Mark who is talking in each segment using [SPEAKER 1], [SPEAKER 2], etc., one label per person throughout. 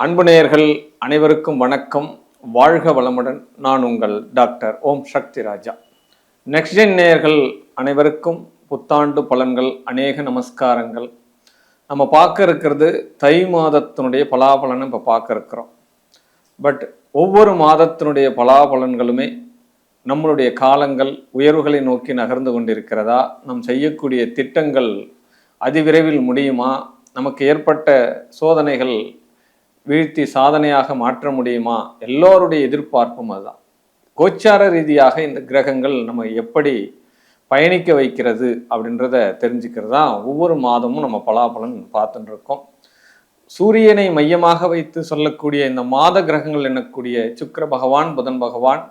[SPEAKER 1] அன்பு நேயர்கள் அனைவருக்கும் வணக்கம். வாழ்க வளமுடன். நான் உங்கள் doctor Om Sakthi Raja. Next gen நேயர்கள் அனைவருக்கும் புத்தாண்டு பலன்கள் அநேக நமஸ்காரங்கள். நம்ம பார்க்க இருக்கிறது தை மாதத்தினுடைய பலாபலனை இப்போ பார்க்க இருக்கிறோம். பட் ஒவ்வொரு மாதத்தினுடைய பலாபலன்களுமே நம்மளுடைய காலங்கள் உயர்வுகளை நோக்கி நகர்ந்து கொண்டிருக்கிறதா? நம் செய்யக்கூடிய திட்டங்கள் அதிவிரைவில் முடியுமா? நமக்கு ஏற்பட்ட சோதனைகள் வீழ்த்தி சாதனையாக மாற்ற முடியுமா? எல்லோருடைய எதிர்பார்ப்பும் அதுதான். கோச்சார ரீதியாக இந்த கிரகங்கள் நம்ம எப்படி பயணிக்க வைக்கிறது அப்படின்றத தெரிஞ்சுக்கிறது தான் ஒவ்வொரு மாதமும் நம்ம பலாபலன் பார்த்துட்டு இருக்கோம். சூரியனை மையமாக வைத்து சொல்லக்கூடிய இந்த மாத கிரகங்கள் எனக்கூடிய சுக்கர பகவான் புதன் பகவான்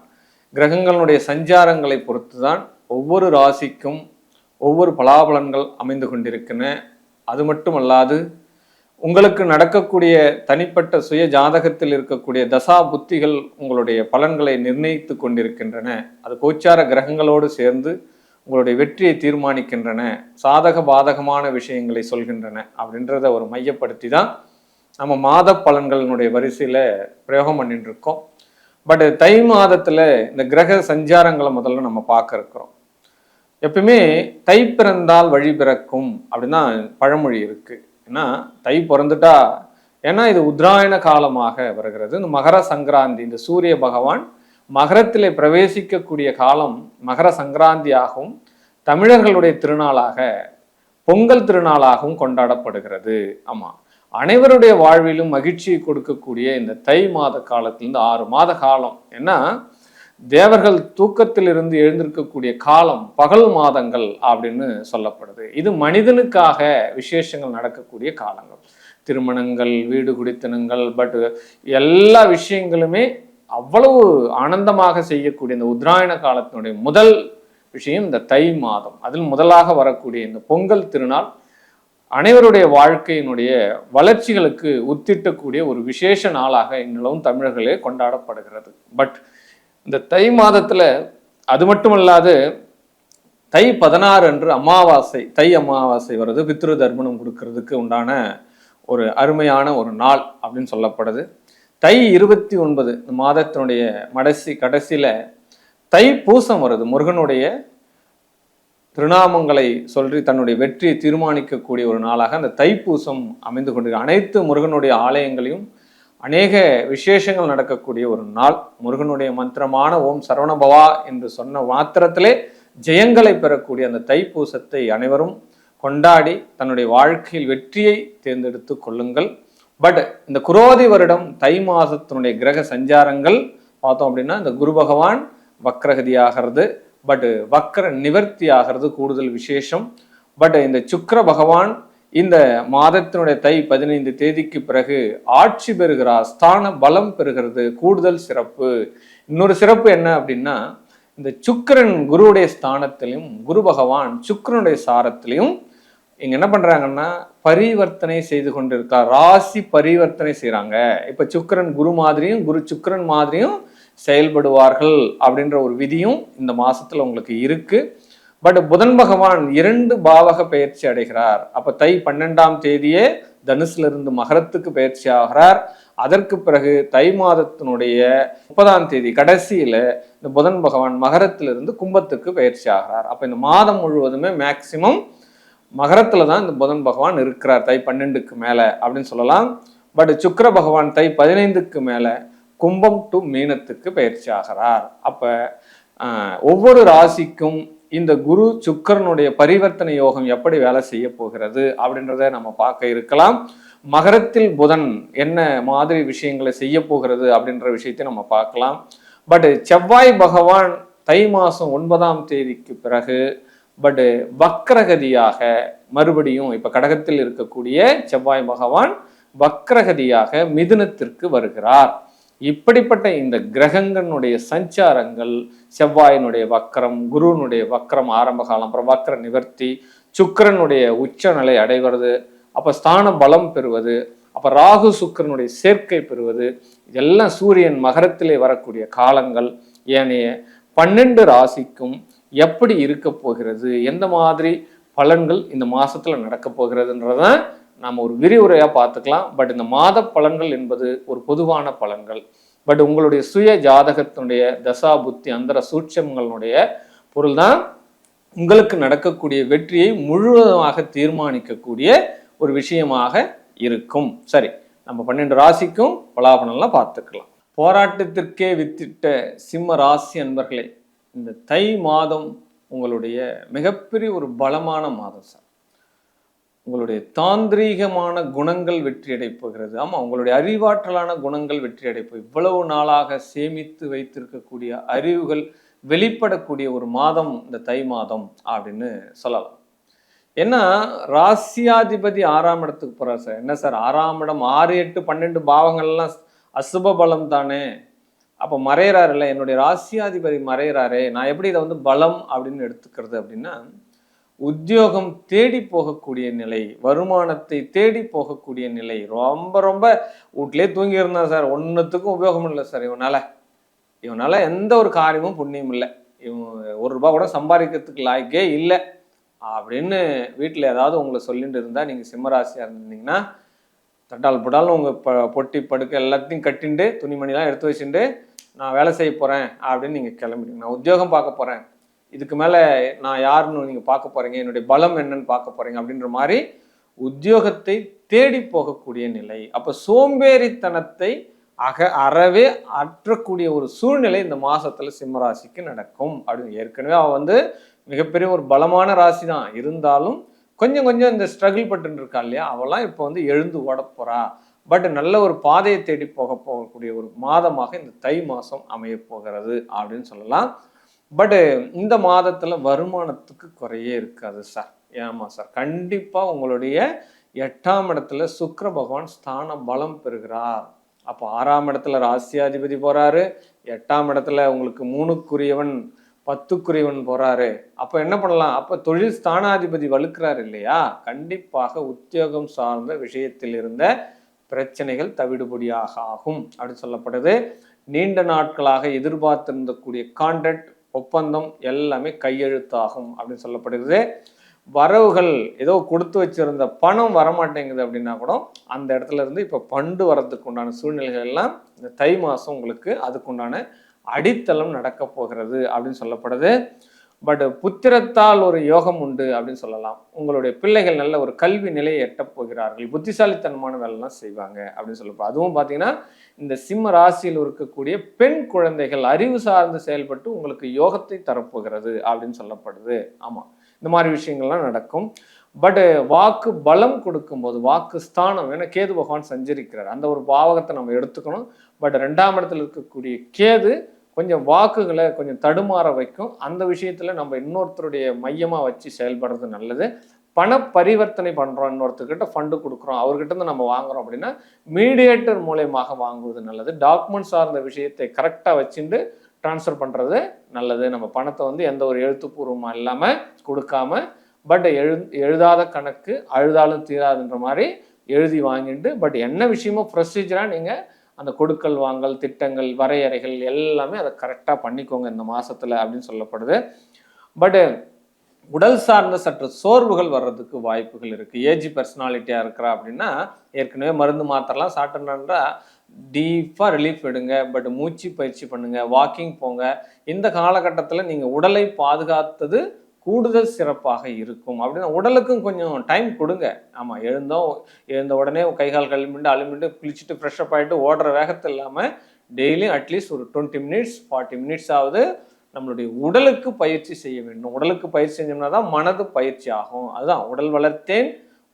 [SPEAKER 1] கிரகங்களுடைய சஞ்சாரங்களை பொறுத்து தான் ஒவ்வொரு ராசிக்கும் ஒவ்வொரு பலாபலன்கள் அமைந்து கொண்டிருக்கின்றன அது மட்டுமல்லாது உங்களுக்கு நடக்கக்கூடிய தனிப்பட்ட சுய ஜாதகத்தில் இருக்கக்கூடிய தசா புத்திகள் உங்களுடைய பலன்களை நிர்ணயித்து கொண்டிருக்கின்றன. அது கோச்சார கிரகங்களோடு சேர்ந்து உங்களுடைய வெற்றியை தீர்மானிக்கின்றன. சாதக பாதகமான விஷயங்களை சொல்கின்றன அப்படின்றத ஒரு மையப்படுத்தி தான் நம்ம மாத பலன்களினுடைய வரிசையில் பிரயோகம் பண்ணிட்டு இருக்கோம். பட் தை மாதத்தில் இந்த கிரக சஞ்சாரங்களை முதல்ல நம்ம பார்க்க இருக்கிறோம். எப்பயுமே தை பிறந்தால் வழி பிறக்கும் அப்படின்னா பழமொழி இருக்குது ஏன்னா தை பிறந்துட்டா ஏன்னா இது உத்ராயண காலமாக வருகிறது. இந்த மகர சங்கராந்தி இந்த சூரிய பகவான் மகரத்திலே பிரவேசிக்கக்கூடிய காலம் மகர சங்கராந்தியாகவும் தமிழர்களுடைய திருநாளாக பொங்கல் திருநாளாகவும் கொண்டாடப்படுகிறது. ஆமா. அனைவருடைய வாழ்விலும் மகிழ்ச்சியை கொடுக்கக்கூடிய இந்த தை மாத காலத்திலிருந்து ஆறு மாத காலம். ஏன்னா தேவர்கள் தூக்கத்திலிருந்து எழுந்திருக்கக்கூடிய காலம் பகல் மாதங்கள் அப்படின்னு சொல்லப்படுது. இது மனிதனுக்காக விசேஷங்கள் நடக்கக்கூடிய காலங்கள். திருமணங்கள் வீடு குடித்தனங்கள் பட் எல்லா விஷயங்களுமே அவ்வளவு ஆனந்தமாக செய்யக்கூடிய இந்த உத்ராயண காலத்தினுடைய முதல் விஷயம் இந்த தை மாதம். அதில் முதலாக வரக்கூடிய இந்த பொங்கல் திருநாள் அனைவருடைய வாழ்க்கையினுடைய வளர்ச்சிகளுக்கு உத்திட்டக்கூடிய ஒரு விசேஷ நாளாக இந்நிலவும் தமிழர்களே கொண்டாடப்படுகிறது. பட் இந்த தை மாதத்துல அது மட்டுமல்லாது தை பதினாறு அன்று அமாவாசை தை அமாவாசை வருது பித்ரு தர்ப்பணம் கொடுக்கறதுக்கு உண்டான ஒரு அருமையான ஒரு நாள் அப்படின்னு சொல்லப்படுது. தை இருபத்தி ஒன்பது இந்த மாதத்தினுடைய மடசி கடைசியில தை பூசம் வருது முருகனுடைய திருநாமங்களை சொல்லி தன்னுடைய வெற்றியை தீர்மானிக்கக்கூடிய ஒரு நாளாக அந்த தைப்பூசம் அமைந்து கொண்டு அனைத்து முருகனுடைய ஆலயங்களையும் அநேக விசேஷங்கள் நடக்கக்கூடிய ஒரு நாள். முருகனுடைய மந்திரமான ஓம் சரவணபவா என்று சொன்ன மாத்திரத்திலே ஜெயங்களை பெறக்கூடிய அந்த தைப்பூசத்தை அனைவரும் கொண்டாடி தன்னுடைய வாழ்க்கையில் வெற்றியை தேர்ந்தெடுத்து கொள்ளுங்கள். பட் இந்த குரோதி வருடம் தை மாதத்தினுடைய கிரக சஞ்சாரங்கள் பார்த்தோம் அப்படின்னா இந்த குரு பகவான் வக்ரகதி ஆகிறது. பட் வக்ர நிவர்த்தி ஆகிறது கூடுதல் விசேஷம். பட் இந்த சுக்கர பகவான் இந்த மாதத்தினுடைய தை பதினைந்து தேதிக்கு பிறகு ஆட்சி பெறுகிறார் ஸ்தான பலம் பெறுகிறது கூடுதல் சிறப்பு. இன்னொரு சிறப்பு என்ன அப்படின்னா இந்த சுக்கிரன் குருவுடைய ஸ்தானத்திலையும் குரு பகவான் சுக்கிரனுடைய சாரத்திலையும் இங்க என்ன பண்றாங்கன்னா பரிவர்த்தனை செய்து கொண்டிருக்கார் ராசி பரிவர்த்தனை செய்யறாங்க இப்ப சுக்கிரன் குரு மாதிரியும் குரு சுக்கரன் மாதிரியும் செயல்படுவார்கள் அப்படின்ற ஒரு விதியும் இந்த மாசத்துல உங்களுக்கு இருக்கு. பட் புதன் பகவான் இரண்டு பாவக பயிற்சி அடைகிறார். அப்ப தை பன்னெண்டாம் தேதியே தனுசுல இருந்து மகரத்துக்கு பயிற்சி ஆகிறார். அதற்கு பிறகு தை மாதத்தினுடைய முப்பதாம் தேதி கடைசியில இந்த புதன் பகவான் மகரத்திலிருந்து கும்பத்துக்கு பயிற்சி ஆகிறார். அப்ப இந்த மாதம் முழுவதுமே மேக்சிமம் மகரத்துல தான் இந்த புதன் பகவான் இருக்கிறார் தை பன்னெண்டுக்கு மேல அப்படின்னு சொல்லலாம். பட் சுக்கர பகவான் தை பதினைந்துக்கு மேல கும்பம் டு மீனத்துக்கு பயிற்சி ஆகிறார். அப்ப ஒவ்வொரு ராசிக்கும் இந்த குரு சுக்கரனுடைய பரிவர்த்தனை யோகம் எப்படி வேலை செய்ய போகிறது அப்படின்றத நம்ம பார்க்க இருக்கலாம். மகரத்தில் புதன் என்ன மாதிரி விஷயங்களை செய்ய போகிறது அப்படின்ற விஷயத்தை நம்ம பார்க்கலாம். பட் செவ்வாய் பகவான் தை மாதம் ஒன்பதாம் தேதிக்கு பிறகு பட் வக்ரகதியாக மறுபடியும் இப்போ கடகத்தில் இருக்கக்கூடிய செவ்வாய் பகவான் வக்ரகதியாக மிதுனத்திற்கு வருகிறார். இப்படிப்பட்ட இந்த கிரகங்களுடைய சஞ்சாரங்கள் செவ்வாயினுடைய வக்கரம் குருவினுடைய வக்கரம் ஆரம்ப காலம் அப்புறம் வக்கர நிவர்த்தி சுக்கிரனுடைய உச்சநிலை அடைவது அப்ப ஸ்தான பலம் பெறுவது அப்ப ராகு சுக்கிரனுடைய சேர்க்கை பெறுவது இதெல்லாம் சூரியன் மகரத்திலே வரக்கூடிய காலங்கள். ஏனைய பன்னெண்டு ராசிக்கும் எப்படி இருக்க போகிறது எந்த மாதிரி பலன்கள் இந்த மாசத்துல நடக்க போகிறதுன்றதான் நாம் ஒரு விரிவுரையாக பார்த்துக்கலாம். பட் இந்த மாத பலன்கள் என்பது ஒரு பொதுவான பலன்கள். பட் உங்களுடைய சுய ஜாதகத்தினுடைய தசா புத்தி அந்தர சூட்சங்களுடைய பொருள் தான் உங்களுக்கு நடக்கக்கூடிய வெற்றியை முழுவதுமாக தீர்மானிக்கக்கூடிய ஒரு விஷயமாக இருக்கும். சரி நம்ம பன்னெண்டு ராசிக்கும் பலாபலன்லாம் பார்த்துக்கலாம். போராட்டத்திற்கே வித்திட்ட சிம்ம ராசி அன்பர்களே இந்த தை மாதம் உங்களுடைய மிகப்பெரிய ஒரு பலமான மாதம் சார். உங்களுடைய தாந்திரீகமான குணங்கள் வெற்றி அடைப்புகிறது ஆமாம் உங்களுடைய அறிவாற்றலான குணங்கள் வெற்றி அடைப்பு இவ்வளவு நாளாக சேமித்து வைத்திருக்கக்கூடிய அறிவுகள் வெளிப்படக்கூடிய ஒரு மாதம் இந்த தை மாதம் அப்படின்னு சொல்லலாம். ஏன்னா ராசியாதிபதி ஆறாம் இடத்துக்கு போகிறார் சார். என்ன சார் ஆறாம் இடம் ஆறு எட்டு பன்னெண்டு பாவங்கள்லாம் அசுப பலம் தானே. அப்போ மறையிறாருல்ல என்னுடைய ராசியாதிபதி மறையிறாரே நான் எப்படி இதை வந்து பலம் அப்படின்னு எடுத்துக்கிறது அப்படின்னா உத்தியோகம் தேடி போகக்கூடிய நிலை வருமானத்தை தேடி போகக்கூடிய நிலை ரொம்ப ரொம்ப வீட்லேயே தூங்கி இருந்தான் சார். ஒன்றுத்துக்கும் உபயோகம் இல்லை சார் இவனால். இவனால் எந்த ஒரு காரியமும் புண்ணியம் இல்லை. இவன் ஒரு ரூபா கூட சம்பாதிக்கிறதுக்கு லாய்க்கே இல்லை. அப்படின்னு வீட்டில் ஏதாவது உங்களை சொல்லிட்டு இருந்தால் நீங்கள் சிம்மராசியாக இருந்தீங்கன்னா தட்டால் புட்டாலும் உங்கள் ப பொட்டி படுக்க எல்லாத்தையும் கட்டிண்டு துணிமணிலாம் எடுத்து வச்சுட்டு நான் வேலை செய்ய போகிறேன் அப்படின்னு நீங்கள் கிளம்பிடுங்க. நான் உத்தியோகம் பார்க்க போகிறேன் இதுக்கு மேலே நான் யாருன்னு நீங்கள் பார்க்க போகிறீங்க என்னுடைய பலம் என்னன்னு பார்க்க போகிறீங்க அப்படின்ற மாதிரி உத்தியோகத்தை தேடி போகக்கூடிய நிலை. அப்போ சோம்பேறித்தனத்தை அக அறவே அற்றக்கூடிய ஒரு சூழ்நிலை இந்த மாதத்தில் சிம்மராசிக்கு நடக்கும் அப்படின்னு ஏற்கனவே அவள் வந்து மிகப்பெரிய ஒரு பலமான ராசி தான் இருந்தாலும் கொஞ்சம் கொஞ்சம் இந்த ஸ்ட்ரகிள் பட்டு இருக்கா இல்லையா? அவெல்லாம் இப்போ வந்து எழுந்து ஓட போறா. பட் நல்ல ஒரு பாதையை தேடி போக போகக்கூடிய ஒரு மாதமாக இந்த தை மாதம் அமைய போகிறது அப்படின்னு சொல்லலாம். பட்டு இந்த மாதத்தில் வருமானத்துக்கு குறையே இருக்காது சார் ஏமா சார் கண்டிப்பாக உங்களுடைய எட்டாம் இடத்துல சுக்கர பகவான் ஸ்தான பலம் பெறுகிறார். அப்போ ஆறாம் இடத்துல ராசியாதிபதி போகிறாரு எட்டாம் இடத்துல உங்களுக்கு மூணுக்குரியவன் பத்துக்குரியவன் போகிறாரு அப்போ என்ன பண்ணலாம்? அப்போ தொழில் ஸ்தானாதிபதி வலுக்கிறார் இல்லையா? கண்டிப்பாக உத்தியோகம் சார்ந்த விஷயத்தில் இருந்த பிரச்சனைகள் தவிடுபடியாக ஆகும். அப்படின்னு சொல்லப்படுது. நீண்ட நாட்களாக எதிர்பார்த்திருந்தக்கூடிய கான்ட்ராக்ட் ஒப்பந்தம் எல்லாமே கையெழுத்தாகும் அப்படின்னு சொல்லப்படுகிறது. வரவுகள் ஏதோ கொடுத்து வச்சிருந்த பணம் வரமாட்டேங்குது அப்படின்னா கூட அந்த இடத்துல இருந்து இப்போ பண்டு வரதுக்கு உண்டான சூழ்நிலைகள் எல்லாம் இந்த தை மாதம் உங்களுக்கு அதுக்குண்டான அடித்தளம் நடக்க போகிறது அப்படின்னு சொல்லப்படுது. பட் புத்திரத்தால் ஒரு யோகம் உண்டு அப்படின்னு சொல்லலாம். உங்களுடைய பிள்ளைகள் நல்ல ஒரு கல்வி நிலையை எட்டப் போகிறார்கள். புத்திசாலித்தனமான வேலைலாம் செய்வாங்க அப்படின்னு சொல்லப்போ அதுவும் பார்த்தீங்கன்னா இந்த சிம்ம ராசியில் இருக்கக்கூடிய பெண் குழந்தைகள் அறிவு சார்ந்து செயல்பட்டு உங்களுக்கு யோகத்தை தரப்போகிறது அப்படின்னு சொல்லப்படுது. ஆமாம் இந்த மாதிரி விஷயங்கள்லாம் நடக்கும். பட் வாக்கு பலம் கொடுக்கும்போது வாக்கு ஸ்தானம் ஏன்னா கேது பகவான் சஞ்சரிக்கிறார். அந்த ஒரு பாவகத்தை நம்ம எடுத்துக்கணும். பட் ரெண்டாம் இடத்துல இருக்கக்கூடிய கேது கொஞ்சம் வாக்குகளை கொஞ்சம் தடுமாற வைக்கும். அந்த விஷயத்தில் நம்ம இன்னொருத்தருடைய மையமாக வச்சு செயல்படுறது நல்லது. பண பரிவர்த்தனை பண்ணுறோம் இன்னொருத்தர்கிட்ட ஃபண்டு கொடுக்குறோம் அவர்கிட்ட இருந்து நம்ம வாங்குறோம் அப்படின்னா மீடியேட்டர் மூலயமாக வாங்குவது நல்லது. டாக்குமெண்ட் சார்ந்த விஷயத்தை கரெக்டாக வச்சுட்டு ட்ரான்ஸ்ஃபர் பண்ணுறது நல்லது. நம்ம பணத்தை வந்து எந்த ஒரு எழுத்துப்பூர்வமாக இல்லாமல் கொடுக்காம பட் எழு எழுதாத கணக்கு அழுதாலும் தீராதுன்ற மாதிரி எழுதி வாங்கிட்டு பட் என்ன விஷயமோ ப்ரொசீஜராக நீங்கள் அந்த கொடுக்கல் வாங்கல் திட்டங்கள் வரையறைகள் எல்லாமே அதை கரெக்டாக பண்ணிக்கோங்க இந்த மாதத்தில் அப்படின்னு சொல்லப்படுது. பட்டு உடல் சார்ந்த சற்று சோர்வுகள் வர்றதுக்கு வாய்ப்புகள் இருக்குது ஏஜ் பர்சனாலிட்டியாக இருக்கிறா அப்படின்னா ஏற்கனவே மருந்து மாத்திரலாம் சாப்பிட்டோன்னா டீப்பாக ரிலீஃப் எடுங்க. பட் மூச்சு பயிற்சி பண்ணுங்கள் வாக்கிங் போங்க. இந்த காலகட்டத்தில் நீங்கள் உடலை பாதுகாத்தது கூடுதல் சிறப்பாக இருக்கும் அப்படின்னா உடலுக்கும் கொஞ்சம் டைம் கொடுங்க. ஆமாம் எழுந்தோம் எழுந்த உடனே கை கால் கழுவிட்டு குளிச்சுட்டு ஃப்ரெஷ்அப் ஆகிட்டு ஓடுற வேகத்தில் இல்லாமல் டெய்லியும் அட்லீஸ்ட் ஒரு டுவெண்ட்டி மினிட்ஸ் ஃபார்ட்டி மினிட்ஸ் ஆகுது நம்மளுடைய உடலுக்கு பயிற்சி செய்ய வேண்டும். உடலுக்கு பயிற்சி செஞ்சோம்னா தான் மனது பயிற்சி ஆகும். அதுதான் உடல் வளர்த்தேன்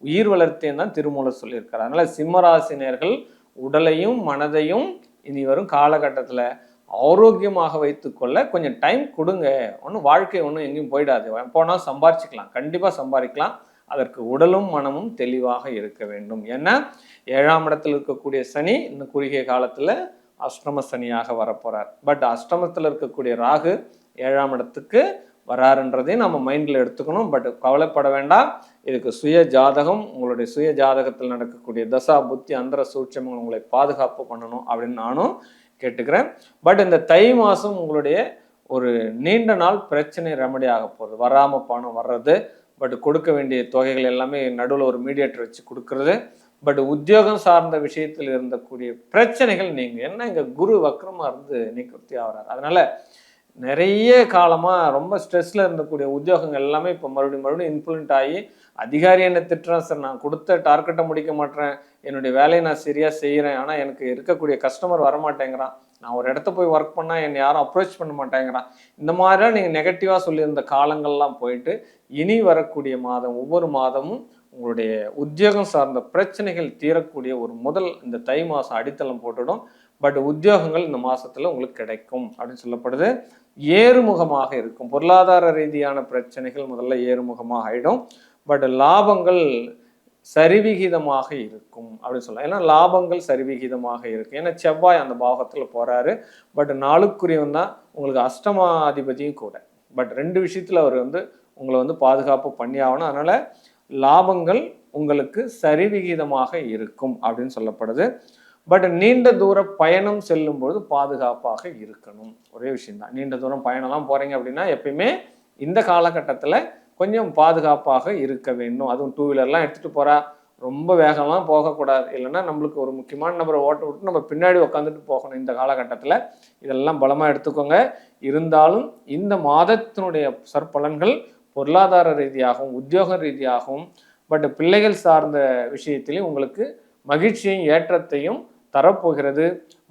[SPEAKER 1] உயிர் வளர்த்தேன் தான் திருமூலர் சொல்லியிருக்காரு அதனால் சிம்மராசினியர்கள் உடலையும் மனதையும் இனி வரும் காலகட்டத்தில் ஆரோக்கியமாக வைத்துக்கொள்ள கொஞ்சம் டைம் கொடுங்க. ஒன்றும் வாழ்க்கை ஒன்றும் எங்கேயும் போயிடாது. போனால் சம்பாரிச்சிக்கலாம். கண்டிப்பாக சம்பாதிக்கலாம். அதற்கு உடலும் மனமும் தெளிவாக இருக்க வேண்டும். ஏன்னா ஏழாம் இடத்தில் இருக்கக்கூடிய சனி இன்னும் குறுகிய காலத்தில் அஷ்டம சனியாக வரப்போகிறார் பட் அஷ்டமத்தில் இருக்கக்கூடிய ராகு ஏழாம் இடத்துக்கு வராருன்றதையும் நம்ம மைண்டில் எடுத்துக்கணும். பட் கவலைப்பட வேண்டாம். இதுக்கு சுய ஜாதகம் உங்களுடைய சுய ஜாதகத்தில் நடக்கக்கூடிய தசா புத்தி அந்தர சூட்சமங்கள் உங்களை பாதுகாப்பு பண்ணணும் அப்படின்னு நானும் கேட்டுக்கிறேன். பட் இந்த தை மாதம் உங்களுடைய ஒரு நீண்ட நாள் பிரச்சனை ரெமடி ஆக போகுது. வராமல் பணம் வர்றது பட் கொடுக்க வேண்டிய தொகைகள் எல்லாமே நடுவில் ஒரு மீடியேட்டர் வச்சு கொடுக்கறது. பட் உத்தியோகம் சார்ந்த விஷயத்தில் இருந்தக்கூடிய பிரச்சனைகள் நீங்கள் என்ன இங்கே குரு வக்கரமாக இருந்து நிவர்த்தி ஆகிறார் அதனால் நிறைய காலமாக ரொம்ப ஸ்ட்ரெஸ்ஸில் இருந்தக்கூடிய உத்தியோகங்கள் எல்லாமே இப்போ மறுபடியும் மறுபடியும் இம்ப்ளிமெண்ட் ஆகி அதிகாரி என்ன திட்டுறான்? சார் நான் கொடுத்த டார்கெட்டை முடிக்க மாட்டேன் என்னுடைய வேலையை நான் சரியாக செய்கிறேன் ஆனால் எனக்கு இருக்கக்கூடிய கஸ்டமர் வரமாட்டேங்கிறான். நான் ஒரு இடத்த போய் ஒர்க் பண்ணால் என்னை யாரும் அப்ரோச் பண்ண மாட்டேங்கிறான். இந்த மாதிரிலாம் நீங்கள் நெகட்டிவாக சொல்லியிருந்த காலங்கள்லாம் போயிட்டு இனி வரக்கூடிய மாதம் ஒவ்வொரு மாதமும் உங்களுடைய உத்தியோகம் சார்ந்த பிரச்சனைகள் தீரக்கூடிய ஒரு முதல் இந்த தை மாதம் அடித்தளம் போட்டுடும். பட் உத்தியோகங்கள் இந்த மாதத்தில் உங்களுக்கு கிடைக்கும் அப்படின்னு சொல்லப்படுது. ஏறுமுகமாக இருக்கும். பொருளாதார ரீதியான பிரச்சனைகள் முதல்ல ஏறுமுகமாக ஆகிடும் பட் லாபங்கள் சரிவிகிதமாக இருக்கும் அப்படின்னு சொல்லலாம். ஏன்னா லாபங்கள் சரிவிகிதமாக இருக்கும் ஏன்னா செவ்வாய் அந்த பாகத்தில் போகிறாரு பட் நாளுக்குரியவன் தான். உங்களுக்கு அஷ்டமாதிபதியும் கூட. பட் ரெண்டு விஷயத்தில் அவர் வந்து உங்களை வந்து பாதுகாப்பு பண்ணி ஆகணும். அதனால் லாபங்கள் உங்களுக்கு சரிவிகிதமாக இருக்கும் அப்படின்னு சொல்லப்படுது. பட் நீண்ட தூர பயணம் செல்லும் பொழுது பாதுகாப்பாக இருக்கணும். ஒரே விஷயம்தான். நீண்ட தூரம் பயணம்லாம் போகிறீங்க அப்படின்னா எப்பயுமே இந்த காலகட்டத்தில் கொஞ்சம் பாதுகாப்பாக இருக்க வேண்டும். அதுவும் டூ வீலர்லாம் எடுத்துகிட்டு போகிறா ரொம்ப வேகம்லாம் போகக்கூடாது. இல்லைன்னா நம்மளுக்கு ஒரு முக்கியமான நபரை ஓட்ட விட்டு நம்ம பின்னாடி உட்காந்துட்டு போகணும் இந்த காலகட்டத்தில். இதெல்லாம் பலமாக எடுத்துக்கோங்க. இருந்தாலும் இந்த மாதத்தினுடைய சற்பலன்கள் பொருளாதார ரீதியாகவும் உத்தியோக ரீதியாகவும் பட் பிள்ளைகள் சார்ந்த விஷயத்திலையும் உங்களுக்கு மகிழ்ச்சியும் ஏற்றத்தையும் தரப்போகிறது.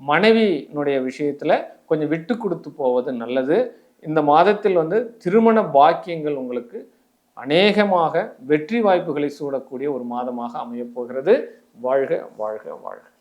[SPEAKER 1] மனைவியினுடைய விஷயத்தில் கொஞ்சம் விட்டு கொடுத்து போவது நல்லது. இந்த மாதத்தில் வந்து திருமண பாக்கியங்கள் உங்களுக்கு அநேகமாக வெற்றி வாய்ப்புகளை சூடக்கூடிய ஒரு மாதமாக அமையப் போகிறது. வாழ்க வாழ்க வாழ்க.